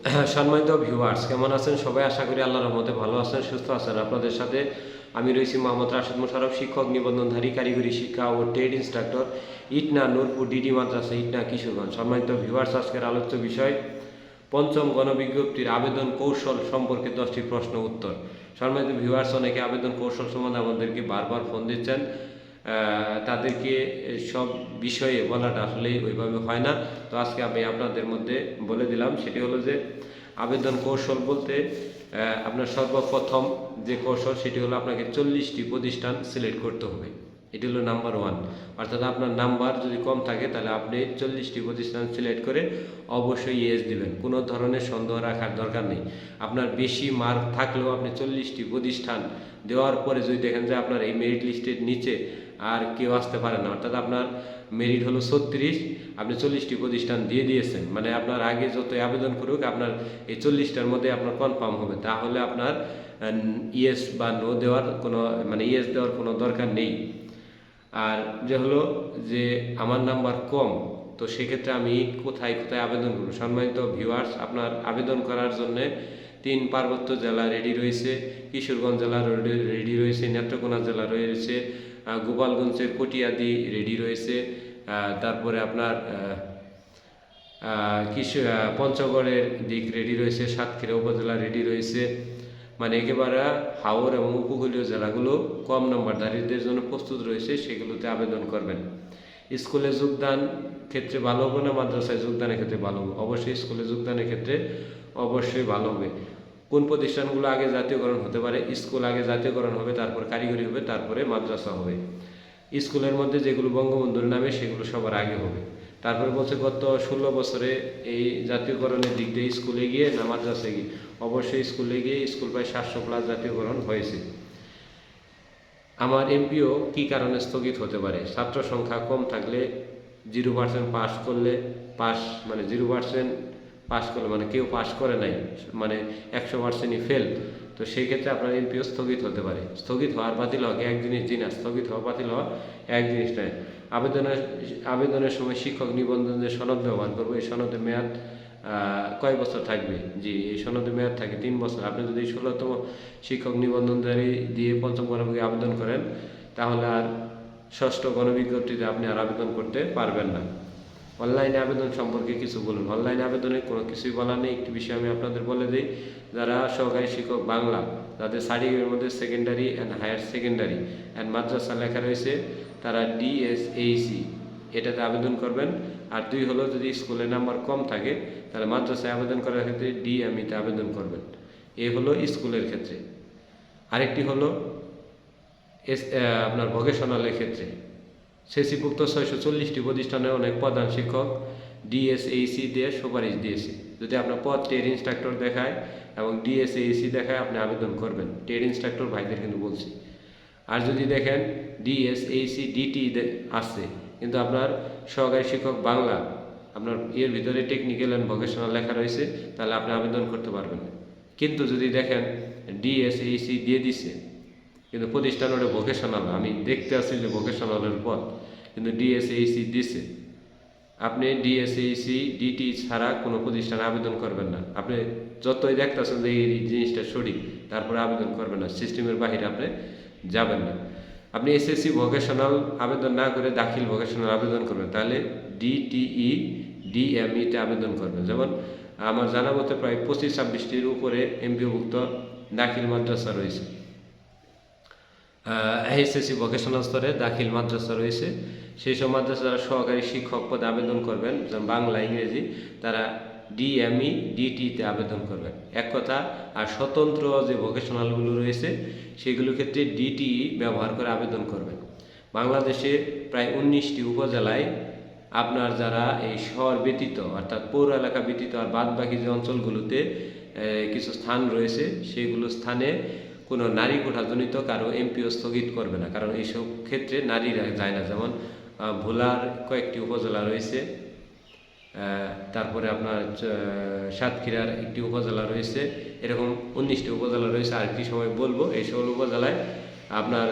সম্মানিত ভিউয়ার্স কেমন আছেন? সবাই আশা করি আল্লাহর রহমতে ভালো আছেন, সুস্থ আছেন। আপনাদের সাথে আমি রয়েছি মোহাম্মদ রাশেদ মোশারফ শিক্ষক, নিবন্ধনধারী, কারিগরি শিক্ষা ও trade instructor Itna Nurpur DD মাদ্রাসা, ইটনা কিশোরগঞ্জ। সম্মানিত ভিউয়ার্স আজকের আলোচ্য বিষয়, পঞ্চম গণবিজ্ঞপ্তির আবেদন কৌশল সম্পর্কে দশটি প্রশ্ন উত্তর। সম্মানিত ভিউয়ার্স অনেকে আবেদন কৌশল সম্বন্ধে আমাদেরকে বারবার ফোন দিচ্ছেন। তাদেরকে সব বিষয়ে বলাটা আসলে ওইভাবে হয় না। তো আজকে আমি আপনাদের মধ্যে বলে দিলাম, সেটি হলো যে আবেদন কৌশল বলতে আপনার সর্বপ্রথম যে কৌশল, সেটি হলো আপনাকে চল্লিশটি প্রতিষ্ঠান সিলেক্ট করতে হবে। এটি হলো নাম্বার ওয়ান। অর্থাৎ আপনার নাম্বার যদি কম থাকে, তাহলে আপনি চল্লিশটি প্রতিষ্ঠান সিলেক্ট করে অবশ্যই ইয়েস দিবেন। কোনো ধরনের সন্দেহ রাখার দরকার নেই। আপনার বেশি মার্ক থাকলেও আপনি চল্লিশটি প্রতিষ্ঠান দেওয়ার পরে যদি দেখেন যে আপনার এই মেরিট লিস্টের নিচে আর কেউ আসতে পারে না। অর্থাৎ আপনার মেরিট হলো ছত্রিশ, আপনি চল্লিশটি প্রতিষ্ঠান দিয়ে দিয়েছেন। মানে আপনার আগে যতই আবেদন করুক, আপনার এই চল্লিশটার মধ্যে আপনার কনফার্ম হবে। তাহলে আপনার ইয়েস বা নো দেওয়ার কোনো মানে ইয়েস দেওয়ার কোনো দরকার নেই। আর যে হলো যে আমার নাম্বার কম, তো সেক্ষেত্রে আমি কোথায় কোথায় আবেদন করব? সম্মানিত ভিউয়ার্স আপনার আবেদন করার জন্য তিন পার্বত্য জেলা রেডি রয়েছে। কিশোরগঞ্জ জেলা রেডি রয়েছে, নেত্রকোনা জেলা রয়েছে গোপালগঞ্জের কটিয়াদি রেডি রয়েছে। তারপরে আপনার আহ, পঞ্চগড়ের দিক রেডি রয়েছে সাতক্ষীরা উপজেলা রেডি রয়েছে। মানে একেবারে হাওর এবং উপকূলীয় জেলাগুলো কম নম্বরধারীদের জন্য প্রস্তুত রয়েছে সেগুলোতে আবেদন করবেন। স্কুলে যোগদান ক্ষেত্রে ভালো হবে না মাদ্রাসায় যোগদানের ক্ষেত্রে ভালো হবে? অবশ্যই স্কুলে যোগদানের ক্ষেত্রে অবশ্যই ভালো হবে। কোন প্রতিষ্ঠানগুলো আগে জাতীয়করণ হতে পারে, স্কুল আগে জাতীয়করণ হবে, তারপর কারিগরি হবে, তারপরে মাদ্রাসা হবে। স্কুলের মধ্যে যেগুলো বঙ্গবন্ধুর নামে, সেগুলো সবার আগে হবে। তারপরে বলছে, গত ষোলো বছরে এই জাতীয়করণের দিক দিয়ে স্কুলে গিয়ে না মাদ্রাসায় গিয়ে? অবশ্যই স্কুলে গিয়ে স্কুল প্রায় সাতশো প্লাস জাতীয়করণ হয়েছে। আমার এমপিও কি কারণে স্থগিত হতে পারে? ছাত্র সংখ্যা কম থাকলে জিরো পার্সেন্ট পাস করলে পাস মানে জিরো পার্সেন্ট পাস করলে মানে কেউ পাস করে নাই মানে একশো পার্সেন্টই ফেল তো সেই ক্ষেত্রে আপনার এমপিও স্থগিত হতে পারে। স্থগিত হওয়ার বাতিল হওয়া, এক জিনিস জি না, স্থগিত হওয়া, বাতিল হওয়া এক জিনিস নয়। আবেদনের আবেদনের সময় শিক্ষক নিবন্ধন যে সনদ ব্যবহার করব, এই সনদের মেয়াদ কয় বছর থাকবে? জি, এই সনদের মেয়াদ থাকে তিন বছর। আপনি যদি ষোলোতম শিক্ষক নিবন্ধনধারী দিয়ে পঞ্চম গণবিজ্ঞপ্তি আবেদন করেন, তাহলে আর ষষ্ঠ গণবিজ্ঞপ্তিতে আপনি আর আবেদন করতে পারবেন না। অনলাইনে আবেদন সম্পর্কে কিছু বলুন। অনলাইনে আবেদনে কোনো কিছুই বলার নেই। একটি বিষয় আমি আপনাদের বলে দিই, যারা সহকারী শিক্ষক বাংলা, যাদের সার্টিফিকেটের মধ্যে secondary and higher secondary and মাদ্রাসা লেখা রয়েছে, তারা ডিএসএইসি এটাতে আবেদন করবেন। আর দুই হলো, যদি স্কুলের নাম্বার কম থাকে, তাহলে মাদ্রাসায় আবেদন করার ক্ষেত্রে ডিএমইতে আবেদন করবেন। এ হলো স্কুলের ক্ষেত্রে। আরেকটি হলো, এস আপনার ভোকেশনালের ক্ষেত্রে। শেষিভুক্ত ছয়শো চল্লিশটি প্রতিষ্ঠানে অনেক প্রধান শিক্ষক ডিএসএইসি দিয়ে সুপারিশ দিয়েছে। যদি আপনার পদ ট্রেড ইনস্ট্রাক্টর দেখায় এবং ডিএসএইসি দেখায়, আপনি আবেদন করবেন। ট্রেড ইনস্ট্রাক্টর ভাইদের কিন্তু বলছি। আর যদি দেখেন ডিএসএইসি ডিটি আছে, কিন্তু আপনার সহকারী শিক্ষক বাংলা, আপনার এর ভিতরে টেকনিক্যাল অ্যান্ড ভোকেশনাল লেখা রয়েছে, তাহলে আপনি আবেদন করতে পারবেন। কিন্তু যদি দেখেন ডিএসএইসি দিয়ে দিছে কিন্তু প্রতিষ্ঠান ওটা ভোকেশনাল আমি দেখতে আসছি যে ভোকেশনালের পথ। কিন্তু ডিএসএইসি দিছে আপনি ডিএসএইসি ডিটি ছাড়া কোনো প্রতিষ্ঠানে আবেদন করবেন না। আপনি যতই দেখতেছেন যে এই জিনিসটা সঠিক, তারপরে আবেদন করবেন না। সিস্টেমের বাহিরে আপনি যাবেন না। আপনি এসএসসি ভোকেশনাল আবেদন না করে দাখিল ভোকেশনাল আবেদন করবেন, তাহলে ডিটিই ডিএমইতে আবেদন করবেন। যেমন আমার জানা মতে প্রায় পঁচিশ ছাব্বিশটির উপরে এমপিওভুক্ত দাখিল মাদ্রাসা রয়েছে। এসএসসি ভোকেশনাল স্তরে দাখিল মাদ্রাসা রয়েছে। সেই সব মাদ্রাসা যারা সহকারী শিক্ষক পদে আবেদন করবেন বাংলা, ইংরেজি, তারা ডিএমই ডিটিতে আবেদন করবেন। এক কথা, আর স্বতন্ত্র যে ভোকেশনালগুলো রয়েছে, সেগুলোর ক্ষেত্রে ডিটিই ব্যবহার করে আবেদন করবেন। বাংলাদেশে প্রায় উনিশটি উপজেলায় আপনার যারা এই শহর ব্যতীত, অর্থাৎ পৌর এলাকা ব্যতীত আর বাদ বাকি যে অঞ্চলগুলোতে কিছু স্থান রয়েছে, সেগুলো স্থানে কোনো নারী কোঠাজনিত কারও এমপিও স্থগিত করবে না। কারণ এইসব ক্ষেত্রে নারীরা যায় না। যেমন ভোলার কয়েকটি উপজেলা রয়েছে তারপরে আপনার সাতক্ষীরার একটি উপজেলা রয়েছে, এরকম উনিশটি উপজেলা রয়েছে। আর একটি সময় বলব, এই সকল উপজেলায় আপনার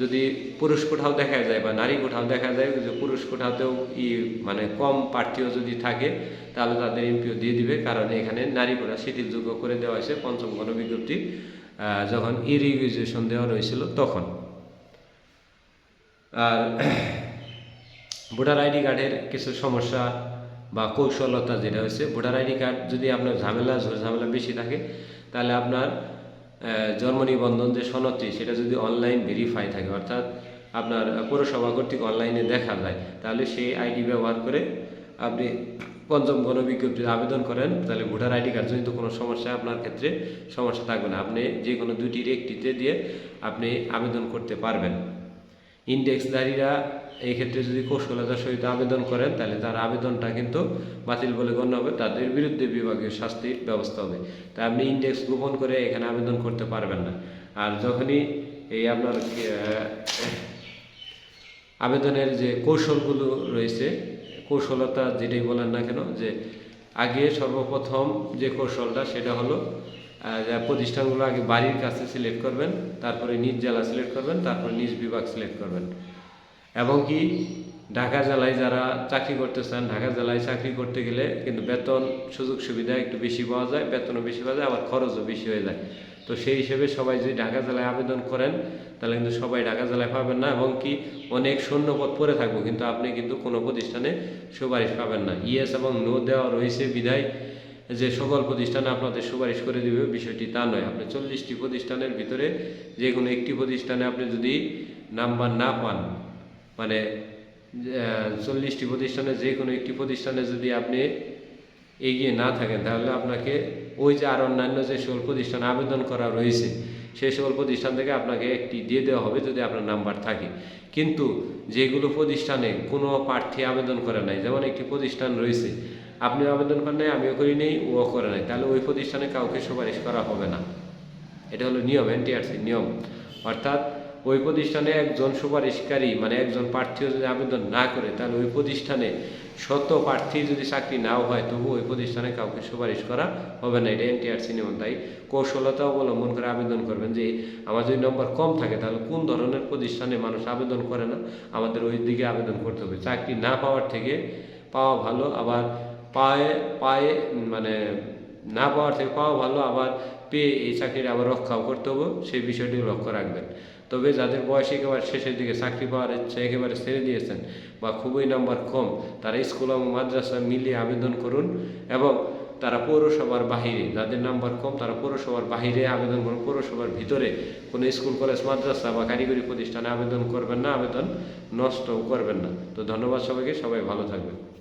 যদি পুরুষ কোঠাও দেখা যায় বা নারী কোঠাও দেখা যায়, যে পুরুষ কোঠাতেও ই মানে কম প্রার্থীও যদি থাকে, তাহলে তাদের এমপিও দিয়ে দিবে। কারণ এখানে নারী কোঠা শিথিলযোগ্য করে দেওয়া হয়েছে পঞ্চম গণবিজ্ঞপ্তি যখন ইরিগেশন দেওয়া হয়েছিল তখন। আর ভোটার আইডি কার্ডের কিছু সমস্যা বা কৌশলতা যেটা হয়েছে, ভোটার আইডি কার্ড যদি আপনার ঝামেলা ঝামেলা বেশি থাকে, তাহলে আপনার জন্ম নিবন্ধন যে সনদটি, সেটা যদি অনলাইন ভেরিফাই থাকে, অর্থাৎ আপনার পৌরসভা কর্তৃক অনলাইনে দেখা যায়, তাহলে সেই আইডি ব্যবহার করে আপনি পঞ্চম গণবিজ্ঞপ্তিতে আবেদন করেন, তাহলে ভোটার আইডি কার্ড জনিত কোনো সমস্যা আপনার ক্ষেত্রে সমস্যা থাকবে না। আপনি যে কোনো দুটির একটিতে দিয়ে আপনি আবেদন করতে পারবেন। ইন্ডেক্সধারীরা এই ক্ষেত্রে যদি কৌশলতার সহিত আবেদন করেন, তাহলে তার আবেদনটা কিন্তু বাতিল বলে গণ্য হবে। তাদের বিরুদ্ধে বিভাগীয় শাস্তির ব্যবস্থা হবে। তাই আপনি ইন্ডেক্স গোপন করে এখানে আবেদন করতে পারবেন না। আর যখনই এই আপনার আবেদনের যে কৌশলগুলো রয়েছে কৌশলতা যেটাই বলেন না কেন, যে আগে সর্বপ্রথম যে কৌশলটা সেটা হলো প্রতিষ্ঠানগুলো আগে বাড়ির কাছে সিলেক্ট করবেন, তারপরে নিজ জেলা সিলেক্ট করবেন, তারপরে নিজ বিভাগ সিলেক্ট করবেন। এবং কি ঢাকা জেলায় যারা চাকরি করতে চান ঢাকা জেলায় চাকরি করতে গেলে কিন্তু বেতন সুযোগ সুবিধা একটু বেশি পাওয়া যায়, বেতনও বেশি পাওয়া যায়, আবার খরচও বেশি হয়ে যায়। তো সেই হিসেবে সবাই যদি ঢাকা জেলায় আবেদন করেন, তাহলে কিন্তু সবাই ঢাকা জেলায় পাবেন না, এবং কি অনেক শূন্যপদ পড়ে থাকব, কিন্তু আপনি কিন্তু কোনো প্রতিষ্ঠানে সুপারিশ পাবেন না। ইয়েস এবং নো দেওয়া রয়েছে বিধায় যে সকল প্রতিষ্ঠানে আপনাদের সুপারিশ করে দিবে, বিষয়টি তা নয়। আপনি চল্লিশটি প্রতিষ্ঠানের ভিতরে যে কোনো একটি প্রতিষ্ঠানে আপনি যদি নাম্বার না পান মানে চল্লিশটি প্রতিষ্ঠানে, যে কোনো একটি প্রতিষ্ঠানে যদি আপনি এগিয়ে না থাকেন, তাহলে আপনাকে ওই যে আর অন্যান্য যে সকল প্রতিষ্ঠান আবেদন করা রয়েছে, সেই সকল প্রতিষ্ঠান থেকে আপনাকে একটি দিয়ে দেওয়া হবে যদি আপনার নাম্বার থাকে। কিন্তু যেগুলো প্রতিষ্ঠানে কোনো প্রার্থী আবেদন করে নাই, যেমন একটি প্রতিষ্ঠান রয়েছে, আপনি আবেদন করেন নাই, আমিও করি নেই, ও করে নাই, তাহলে ওই প্রতিষ্ঠানে কাউকে সুপারিশ করা হবে না। এটা হলো নিয়ম এনটিআরসির নিয়ম। অর্থাৎ ওই প্রতিষ্ঠানে একজন সুপারিশকারী মানে একজন প্রার্থীও যদি আবেদন না করে, তাহলে ওই প্রতিষ্ঠানে শত প্রার্থী যদি চাকরি নাও হয়, তবু ওই প্রতিষ্ঠানে কাউকে সুপারিশ করা হবে না। এটা এনটিআরসি নিয়ম তাই কৌশলতা অবলম্বন করে আবেদন করবেন যে, আমার যদি নম্বর কম থাকে, তাহলে কোন ধরনের প্রতিষ্ঠানে মানুষ আবেদন করে না? আমাদের ওই দিকে আবেদন করতে হবে। চাকরি না পাওয়ার থেকে পাওয়া ভালো, আবার পায়ে পায়ে মানে না পাওয়ার থেকে পাওয়া ভালো, আবার পেয়ে এই চাকরিটা আবার রক্ষাও করতে হবে। সেই বিষয়টি লক্ষ্য রাখবেন। তবে যাদের বয়স একেবারে শেষের দিকে চাকরি পাওয়ার ইচ্ছা একেবারে ছেড়ে দিয়েছেন বা খুবই নাম্বার কম, তারা স্কুল এবং মাদ্রাসা মিলিয়ে আবেদন করুন এবং তারা পৌরসভার বাহিরে, যাদের নাম্বার কম, তারা পৌরসভার বাহিরে আবেদন করুন। পৌরসভার ভিতরে কোনো স্কুল, কলেজ, মাদ্রাসা বা কারিগরি প্রতিষ্ঠানে আবেদন করবেন না, আবেদন নষ্ট করবেন না। তো ধন্যবাদ সবাইকে, সবাই ভালো থাকবেন।